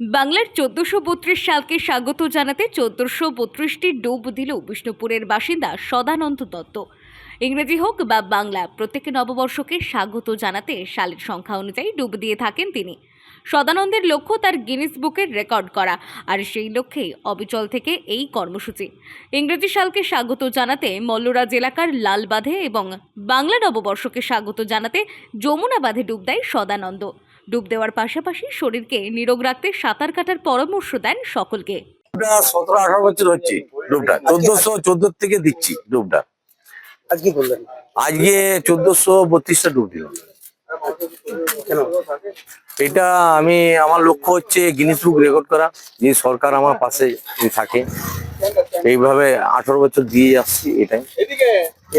বাংলার চোদ্দশো বত্রিশ সালকে স্বাগত জানাতে চোদ্দশো বত্রিশটি ডুব দিল বিষ্ণুপুরের বাসিন্দা সদানন্দ দত্ত। ইংরেজি হোক বা বাংলা, প্রত্যেক নববর্ষকে স্বাগত জানাতে সালের সংখ্যা অনুযায়ী ডুব দিয়ে থাকেন তিনি। সদানন্দের লক্ষ্য তার গিনিস বুকের রেকর্ড করা, আর সেই লক্ষ্যেই অবিচল থেকে এই কর্মসূচি। ইংরেজি সালকে স্বাগত জানাতে মল্লরাজ এলাকার লালবাঁধে এবং বাংলা নববর্ষকে স্বাগত জানাতে যমুনা বাঁধে ডুব দেয় সদানন্দ। ডুব দেওয়ার পাশাপাশি শরীরকে নিরোগ রাখতে সাঁতার কাটার পরামর্শ দেন সকলকে। ডুবটা সতেরো আঠারো বছর হচ্ছে ডুবটা। চোদ্দশো চোদ্দ থেকে দিচ্ছি ডুবটা। আজকে বললেন আজকে চোদ্দশো বত্রিশটা ডুব কেন? এটা আমি আমার লক্ষ্য হচ্ছে গিনিস বুক রেকর্ড করা যে সরকার আমার পাশে থাকে। এইভাবে আঠারো বছর দিয়ে আসছি এটাই।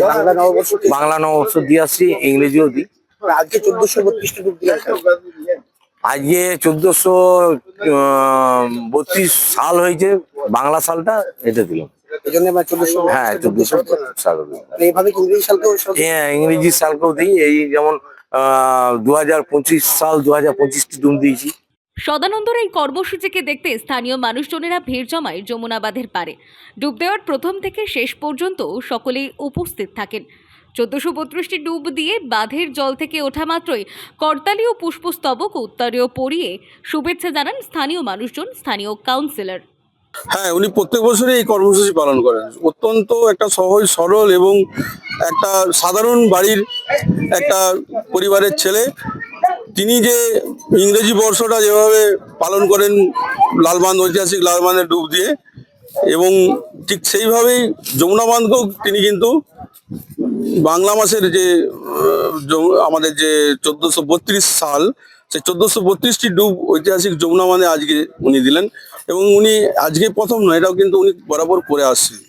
বাংলা নববর্ষ বাংলা নববর্ষ দিয়ে আসছি ইংরেজিও দিই। আজকে চোদ্দশো বত্রিশটা ডুব কেন? আজকে চোদ্দশো বত্রিশ সাল হয়েছে বাংলা সালটা এটা দিলাম হ্যাঁ চোদ্দশো সাল সব হ্যাঁ ইংরেজি সালকেও দিই। এই যেমন দু হাজার পঁচিশ সাল দু হাজার পঁচিশটি ডুম দিয়েছি। সদানন্দর এই কর্মসূচিকে দেখতে স্থানীয় মানুষজনেরা ভিড় জমায় যমুনা বাঁধের পারে ডুব দেওয়ার প্রথম থেকে শেষ পর্যন্ত সকলেই উপস্থিত থাকেন। চোদ্দশো বত্রিশটি ডুব দিয়ে বাঁধের জল থেকে ওঠা মাত্রই করতালি ও পুষ্পস্তবক ও উত্তরীয় পরিয়ে শুভেচ্ছা জানান স্থানীয় মানুষজন, স্থানীয় কাউন্সিলর হ্যাঁ উনি প্রত্যেক বছরই এই কর্মসূচি পালন করেন। অত্যন্ত একটা সহজ, সরল এবং একটা সাধারণ বাড়ির একটা পরিবারের ছেলে। তিনি যে ইংরেজি বর্ষটা যেভাবে পালন করেন লালবান্ধ ঐতিহাসিক লালবান্ধে ডুব দিয়ে, এবং ঠিক সেইভাবেই যমুনা বান্ধকেও তিনি কিন্তু বাংলা মাসের যে আমাদের যে চোদ্দশো সাল, সেই চোদ্দশো বত্রিশটি ডুব ঐতিহাসিক যমুনা মানে আজকে উনি দিলেন এবং উনি আজকে প্রথম নয়, এটাও কিন্তু উনি বরাবর করে আসছেন।